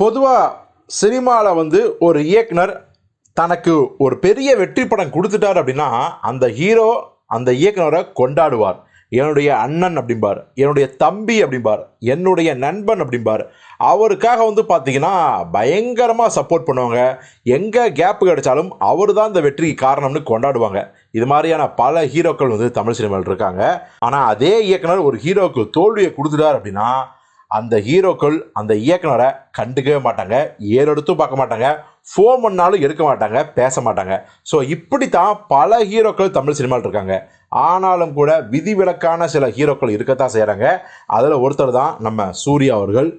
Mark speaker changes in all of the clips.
Speaker 1: பொதுவாக சினிமாவில் வந்து ஒரு இயக்குனர் தனக்கு ஒரு பெரிய வெற்றி படம் கொடுத்துட்டார் அப்படின்னா அந்த ஹீரோ அந்த இயக்குனரை கொண்டாடுவார். என்னுடைய அண்ணன் அப்படிம்பார் என்னுடைய தம்பி அப்படிம்பார் என்னுடைய நண்பன் அப்படிம்பார். அவருக்காக வந்து பார்த்தீங்கன்னா பயங்கரமாக சப்போர்ட் பண்ணுவாங்க. எங்கே கேப்பு கிடைச்சாலும் அவர் தான் இந்த வெற்றிக்கு காரணம்னு கொண்டாடுவாங்க. இது மாதிரியான பல ஹீரோக்கள் வந்து தமிழ் சினிமாவில் இருக்காங்க. ஆனால் அதே இயக்குனர் ஒரு ஹீரோவுக்கு தோல்வியை கொடுத்துட்டார் அப்படின்னா அந்த ஹீரோக்கள் அந்த இயக்குனரை கண்டுக்கவே மாட்டாங்க ஏறெடுத்தும் பார்க்க மாட்டாங்க ஃபோன் பண்ணாலும் எடுக்க மாட்டாங்க பேச மாட்டாங்க. ஸோ இப்படித்தான் பல ஹீரோக்கள் தமிழ் சினிமாவில் இருக்காங்க. ஆனாலும் கூட விதிவிலக்கான சில ஹீரோக்கள் இருக்கத்தான் செய்கிறாங்க அதில் ஒருத்தர் தான் நம்ம சூர்யா அவர்கள்.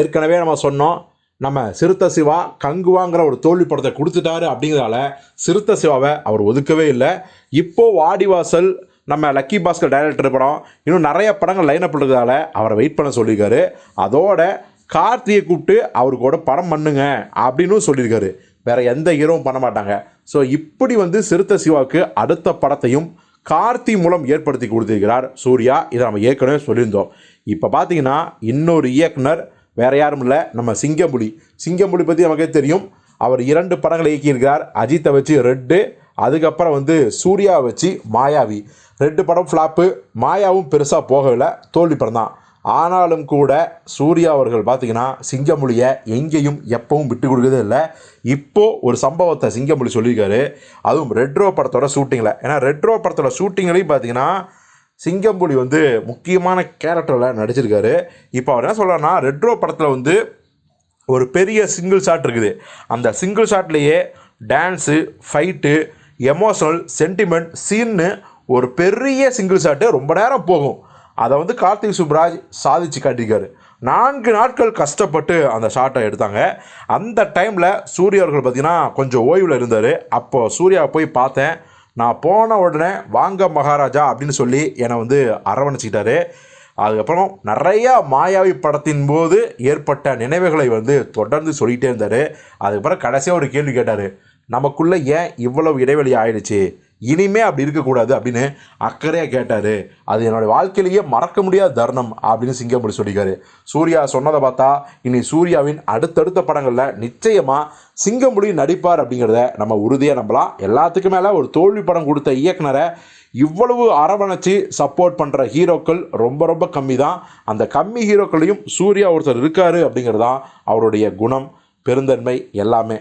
Speaker 1: ஏற்கனவே நம்ம சொன்னோம் நம்ம சிறுத்த சிவா கங்குவாங்கிற ஒரு தோல்வி படத்தை கொடுத்துட்டாரு அப்படிங்கிறதால சிறுத்த சிவாவை அவர் ஒதுக்கவே இல்லை. இப்போ வாடிவாசல் நம்ம லக்கி பாஸ்கர் டைரக்டர் படம் இன்னும் நிறைய படங்கள் லைன் அப் இருக்கிறதால அவரை வெயிட் பண்ண சொல்லியிருக்காரு. அதோட கார்த்தியை கூப்பிட்டு அவரு கூட படம் பண்ணுங்க அப்படின்னு சொல்லியிருக்காரு. வேற எந்த ஹீரோவும் பண்ண மாட்டாங்க. ஸோ இப்படி வந்து சிறுத்தை சிவாவுக்கு அடுத்த படத்தையும் கார்த்தி மூலம் ஏற்படுத்தி கொடுத்திருக்கிறார் சூர்யா. இதை நம்ம ஏற்கனவே சொல்லியிருந்தோம். இப்போ பார்த்தீங்கன்னா இன்னொரு இயக்குனர் வேற யாரும் இல்லை நம்ம சிங்கம்புலி. சிங்கம்புலி பற்றி நமக்கே தெரியும். அவர் இரண்டு படங்களை இயக்கியிருக்கிறார். அஜித்தை வச்சு ரெட்டு அதுக்கப்புறம் வந்து சூர்யா வச்சு மாயாவி. ரெண்டு படம் ஃப்ளாப்பு மாயாவும் பெருசாக போகவில்லை தோல்வி படம் தான். ஆனாலும் கூட சூர்யா அவர்கள் பார்த்தீங்கன்னா சிங்கமொழியை எங்கேயும் எப்பவும் விட்டு கொடுக்கறதே இல்லை. இப்போது ஒரு சம்பவத்தை சிங்கமொழி சொல்லியிருக்காரு. அதுவும் ரெட்ரோ படத்தோட ஷூட்டிங்கில் ஏன்னா ரெட்ரோ படத்தோட ஷூட்டிங்லேயும் பார்த்தீங்கன்னா சிங்கம்புலி வந்து முக்கியமான கேரக்டரில் நடிச்சிருக்காரு. இப்போ அவர் என்ன சொல்கிறாருன்னா ரெட்ரோ படத்தில் வந்து ஒரு பெரிய சிங்கிள் ஷாட் இருக்குது. அந்த சிங்கிள் ஷாட்லேயே டான்ஸு ஃபைட்டு எமோஷனல் சென்டிமெண்ட் சீன்னு ஒரு பெரிய சிங்கிள் ஷாட்டு ரொம்ப நேரம் போகும். அதை வந்து கார்த்திக் சுப்ராஜ் சாதிச்சு காட்டியிருக்காரு. நான்கு நாட்கள் கஷ்டப்பட்டு அந்த ஷாட்டை எடுத்தாங்க. அந்த டைமில் சூர்யா அவர்கள் கொஞ்சம் ஓய்வில் இருந்தார். அப்போது சூர்யா போய் பார்த்தேன். நான் போன உடனே வாங்க மகாராஜா அப்படின்னு சொல்லி என்னை வந்து அரவணைச்சிக்கிட்டாரு. அதுக்கப்புறம் நிறையா மாயாவி படத்தின் போது ஏற்பட்ட நினைவுகளை வந்து தொடர்ந்து சொல்லிகிட்டே இருந்தார். அதுக்கப்புறம் கடைசியாக ஒரு கேள்வி கேட்டார். நமக்குள்ளே ஏன் இவ்வளவு இடைவெளி ஆயிடுச்சு? இனிமே அப்படி இருக்கக்கூடாது அப்படின்னு அக்கறையாக கேட்டார். அது என்னோட வாழ்க்கையிலேயே மறக்க முடியாத தருணம் அப்படின்னு சிங்கப்பூர் சொல்லியிருக்காரு. சூர்யா சொன்னதை பார்த்தா இனி சூர்யாவின் அடுத்தடுத்த படங்களில் நிச்சயமாக சிங்கம்புலி நடிப்பார் அப்படிங்கிறத நம்ம உறுதியாக நம்பலாம். எல்லாத்துக்கும் மேலே ஒரு தோல்வி படம் கொடுத்த இயக்குனரை இவ்வளவு அரவணைச்சு சப்போர்ட் பண்ணுற ஹீரோக்கள் ரொம்ப ரொம்ப கம்மி தான் அந்த கம்மி ஹீரோக்களையும் சூர்யா ஒருத்தர் இருக்காரு அப்படிங்கிறது தான் அவருடைய குணம் பெருந்தன்மை எல்லாமே.